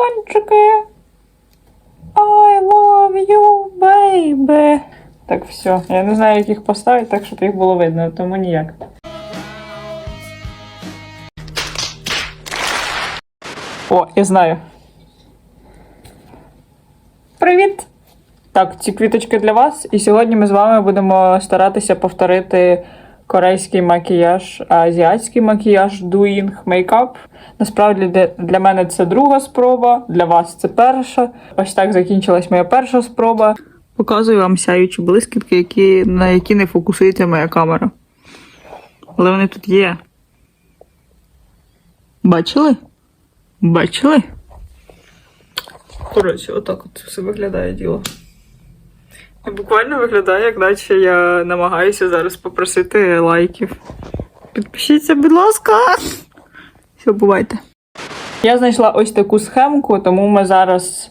пончики. I love you, baby. Так, все. Я не знаю, як їх поставити, так, щоб їх було видно, тому ніяк. О, я знаю. Привіт! Так, ці квіточки для вас. І сьогодні ми з вами будемо старатися повторити корейський макіяж, азіатський макіяж Doing Makeup. Насправді для мене це друга спроба, для вас це перша. Ось так закінчилась моя перша спроба. Показую вам сяючі блискітки, які, на які не фокусується моя камера. Але вони тут є. Бачили? Бачили? Коротше, отак от все виглядає діло. Буквально виглядає, як наче я намагаюся зараз попросити лайків. Підпишіться, будь ласка. Все, бувайте. Я знайшла ось таку схемку, тому ми зараз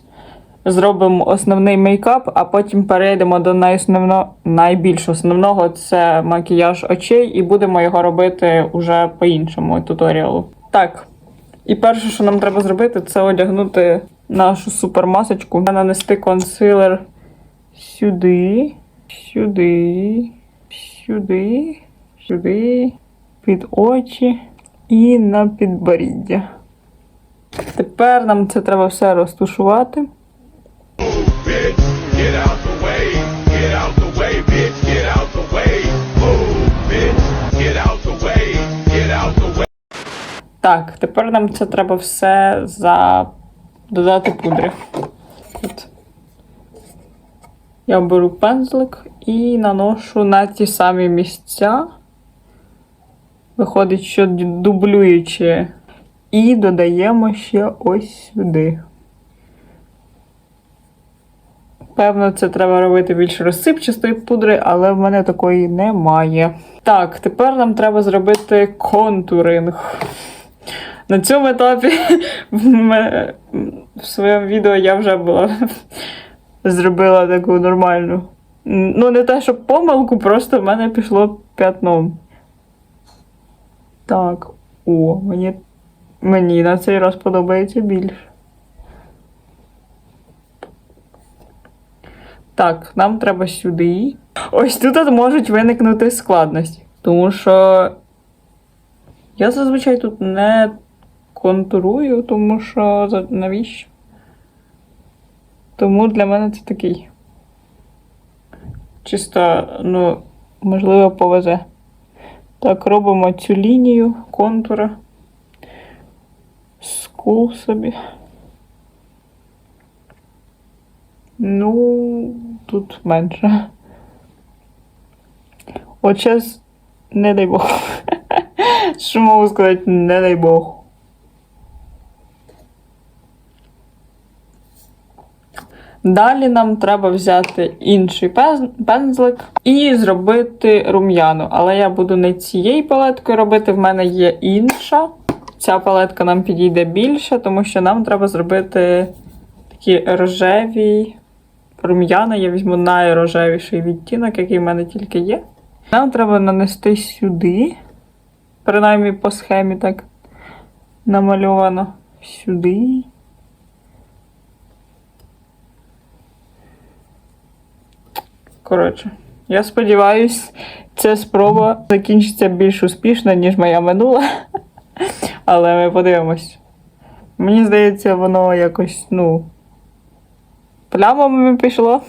зробимо основний мейкап, а потім перейдемо до найосновно... найбільш основного це макіяж очей, і будемо його робити уже по іншому туторіалу. Так. І перше, що нам треба зробити, це одягнути нашу супермасочку, нанести консилер сюди, сюди, сюди, сюди, під очі і на підборіддя. Тепер нам це треба все розтушувати. Так, тепер нам це треба все за додати пудри. От. Я беру пензлик і наношу на ті самі місця. Виходить, що дублюючи. І додаємо ще ось сюди. Певно, це треба робити більш розсипчастої пудри, але в мене такої немає. Так, тепер нам треба зробити контуринг. На цьому етапі в своєму відео я вже була зробила таку нормальну. Ну, не те, щоб помилку, просто в мене пішло п'ятном. Так, о, мені, мені на цей раз подобається більше. Так, нам треба сюди. Ось тут можуть виникнути складності. Тому що я зазвичай тут не контурую, тому що навіщо? Тому для мене це такий. Чисто, ну, можливо, повезе. Так, робимо цю лінію контура. Скул собі. Ну, тут менше. От зараз, не дай Бог. Що можу сказати, не дай Бог. Далі нам треба взяти інший пензлик і зробити рум'яну. Але я буду не цією палеткою робити, в мене є інша. Ця палетка нам підійде більше, тому що нам треба зробити такі рожеві рум'яна. Я візьму найрожевіший відтінок, який в мене тільки є. Нам треба нанести сюди, принаймні по схемі так намальовано сюди. Коротше, я сподіваюсь, ця спроба закінчиться більш успішно, ніж моя минула. Але ми подивимось. Мені здається, воно якось, ну, плямами пішло.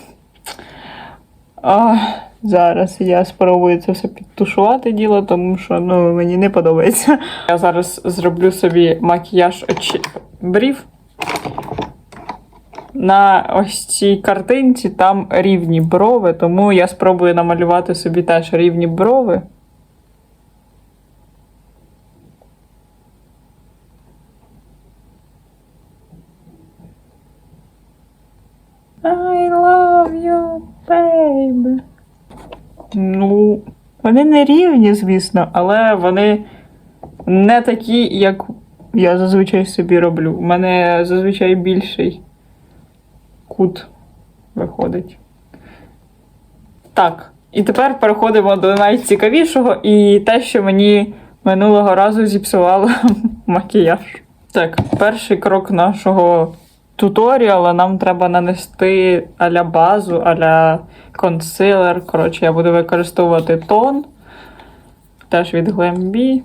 А, зараз я спробую це все підтушувати діло, тому що ну, мені не подобається. Я зараз зроблю собі макіяж очі... брів. На ось цій картинці там рівні брови, тому я спробую намалювати собі теж рівні брови. I love you, baby. Ну, вони не рівні, звісно, але вони не такі, як я зазвичай собі роблю. У мене зазвичай більший кут виходить. Так, і тепер переходимо до найцікавішого і те, що мені минулого разу зіпсувало макіяж. Так, перший крок нашого туторіал, а нам треба нанести аля базу, аля консилер. Коротше, я буду використовувати тон. Теж від Glambi.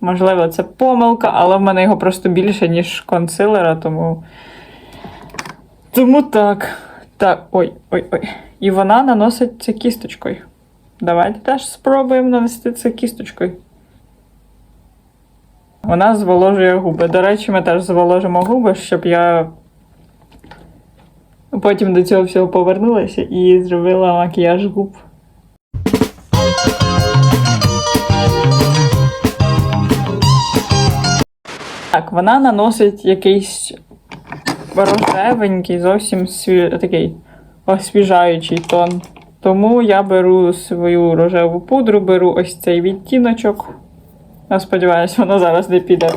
Можливо, це помилка, але в мене його просто більше, ніж консилера, тому. Тому так. Так, ой, ой, ой. І вона наносить це кісточкою. Давайте теж спробуємо нанести це кісточкою. Вона зволожує губи. До речі, ми теж зволожимо губи, щоб я потім до цього всього повернулася і зробила макіяж губ. Так, вона наносить якийсь рожевенький, зовсім сві... такий освіжаючий тон. Тому я беру свою рожеву пудру, беру ось цей відтіночок. Я сподіваюся, воно зараз не піде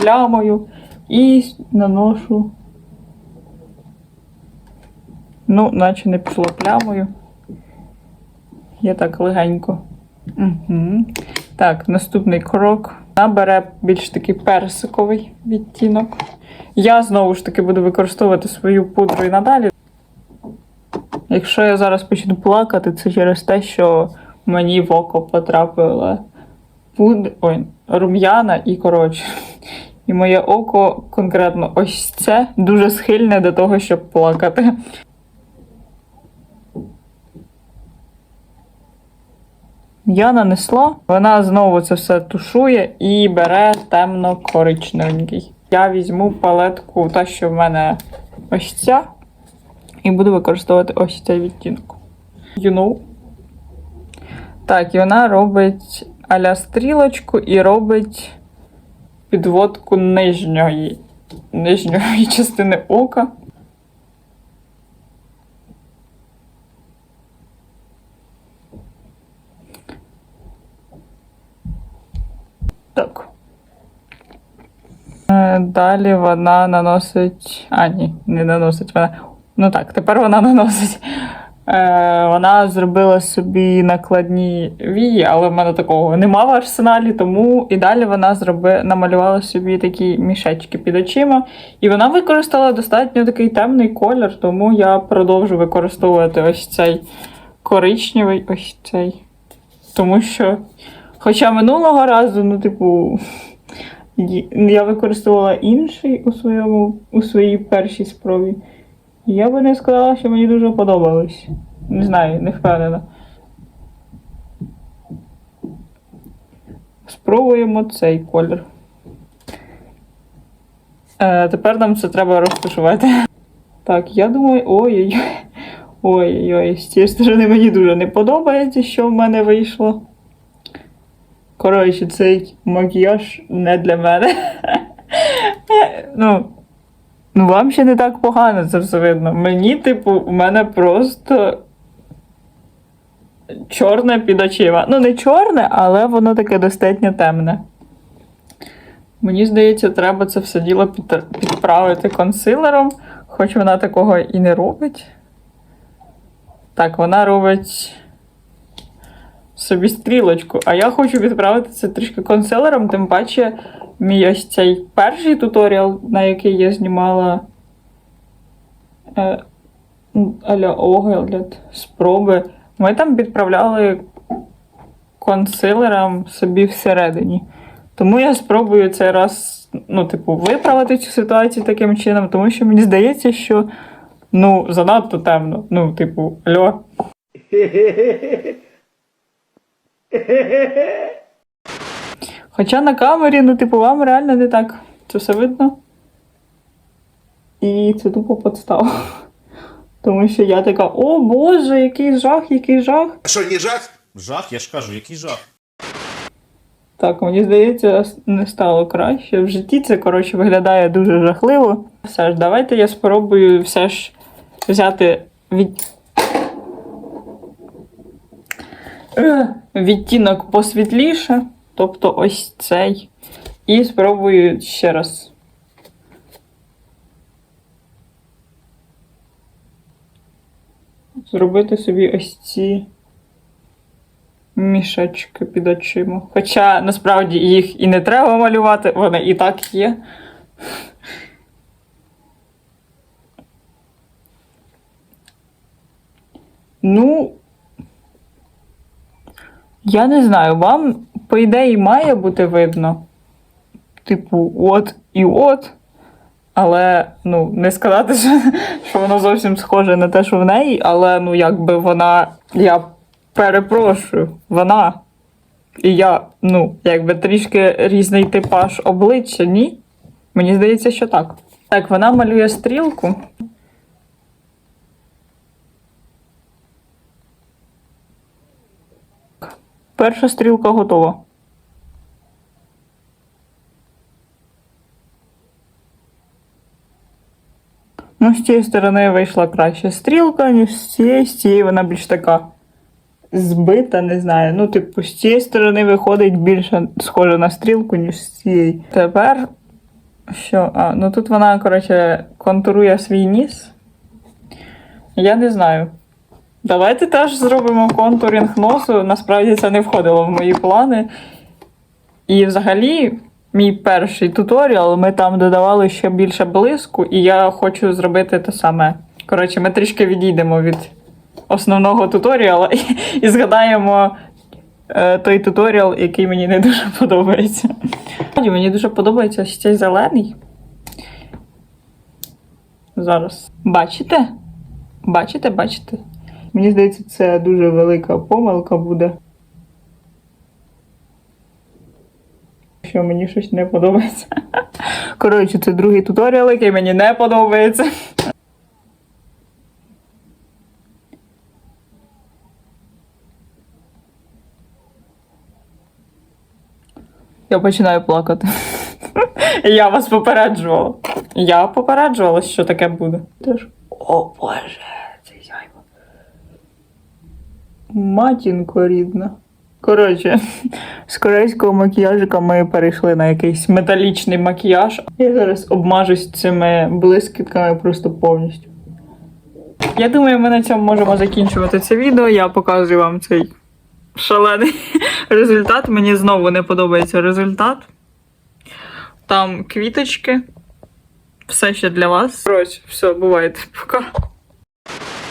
плямою. І наношу. Ну, наче не пішло плямою. Я так легенько. Угу. Так, наступний крок. Вона бере більш такий персиковий відтінок. Я знову ж таки буду використовувати свою пудру і надалі. Якщо я зараз почну плакати, це через те, що мені в око потрапила пуд... Ой, рум'яна і коротше. І моє око конкретно ось це дуже схильне до того, щоб плакати. Я нанесла, вона знову це все тушує і бере темно-коричневенький. Я візьму палетку, та, що в мене ось ця, і буду використовувати ось цей відтінок. You know. Так, і вона робить аля стрілочку і робить підводку нижньої, нижньої частини ока. Так. Е, Далі вона наносить. А, ні, не наносить вона. Ну так, тепер вона наносить. Е, вона зробила собі накладні вії, але в мене такого нема в арсеналі, тому і далі вона зроби, намалювала собі такі мішечки під очима. І вона використала достатньо такий темний колір, тому я продовжу використовувати ось цей коричневий, ось цей. Тому що, хоча минулого разу, ну, типу, я використовувала інший у, своєму, у своїй першій спробі. Я би не сказала, що мені дуже подобалось. Не знаю, не впевнена. Спробуємо цей колір. Е, тепер нам це треба розташувати. Так, я думаю, ой-ой-ой. Ой-ой-ой, з цієї сторони мені дуже не подобається, що в мене вийшло. Коротше, цей макіяж не для мене. ну, ну, вам ще не так погано це все видно. Мені, типу, у мене просто чорне під очима. Ну, не чорне, але воно таке достатньо темне. Мені здається, треба це все діло підправити консилером, хоч вона такого і не робить. Так, вона робить собі стрілочку. А я хочу відправити це трішки консилером, тим паче мій ось цей перший туторіал, на який я знімала е, аля огляд, спроби. Ми там підправляли консилером собі всередині. Тому я спробую цей раз, ну, типу, виправити цю ситуацію таким чином, тому що мені здається, що ну, занадто темно. Ну, типу, алло. Хоча на камері, ну, типу, вам реально не так. Це все видно. І це тупо подстава. Тому що я така, о Боже, який жах, який жах. Що, не жах? Жах, я ж кажу, який жах. Так, мені здається, не стало краще. В житті це, коротше, виглядає дуже жахливо. Все ж, давайте я спробую все ж взяти від... Е, відтінок посвітліше, тобто ось цей. І спробую ще раз. Зробити собі ось ці мішечки під очима. Хоча насправді їх і не треба малювати, вони і так є. Ну, я не знаю, вам, по ідеї, має бути видно. Типу, от і от. Але, ну, не сказати, що, що воно зовсім схоже на те, що в неї, але ну, якби вона. Я перепрошую, вона. І я, ну, якби трішки різний типаж обличчя, ні? Мені здається, що так. Так, вона малює стрілку. Перша стрілка готова. Ну, з цієї сторони вийшла краща стрілка, ніж з цієї, з цієї вона більш така збита, не знаю. Ну, типу, з цієї сторони виходить більше схоже на стрілку, ніж з цієї. Тепер. Що? А, ну тут вона, коротше, контурує свій ніс. Я не знаю. Давайте теж зробимо контуринг носу. Насправді це не входило в мої плани. І взагалі, мій перший туторіал, ми там додавали ще більше блиску, і я хочу зробити те саме. Коротше, ми трішки відійдемо від основного туторіала і, і згадаємо е, той туторіал, який мені не дуже подобається. Мені дуже подобається ось цей зелений. Зараз. Бачите? Бачите, бачите? Мені здається, це дуже велика помилка буде. Що мені щось не подобається. Коротше, це другий туторіал, який мені не подобається. Я починаю плакати. Я вас попереджувала. Я попереджувала, що таке буде. О Боже. Матінко рідна. Коротше, з корейського макіяжика ми перейшли на якийсь металічний макіяж. Я зараз обмажусь цими блискітками просто повністю. Я думаю, ми на цьому можемо закінчувати це відео. Я показую вам цей шалений результат. Мені знову не подобається результат. Там квіточки. Все ще для вас. Коротше, все, бувайте. Пока.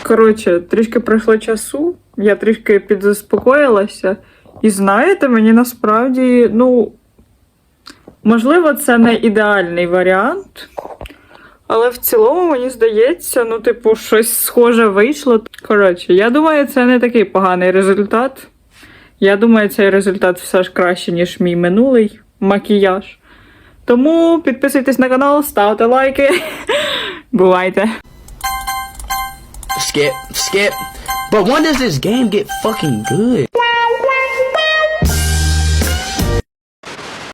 Коротше, трішки пройшло часу, я трішки підзаспокоїлася. І знаєте, мені насправді, ну, можливо, це не ідеальний варіант. Але в цілому, мені здається, ну, типу, щось схоже вийшло. Коротше, я думаю, це не такий поганий результат. Я думаю, цей результат все ж краще, ніж мій минулий макіяж. Тому підписуйтесь на канал, ставте лайки. Бувайте! Skip, skip. But when does this game get fucking good?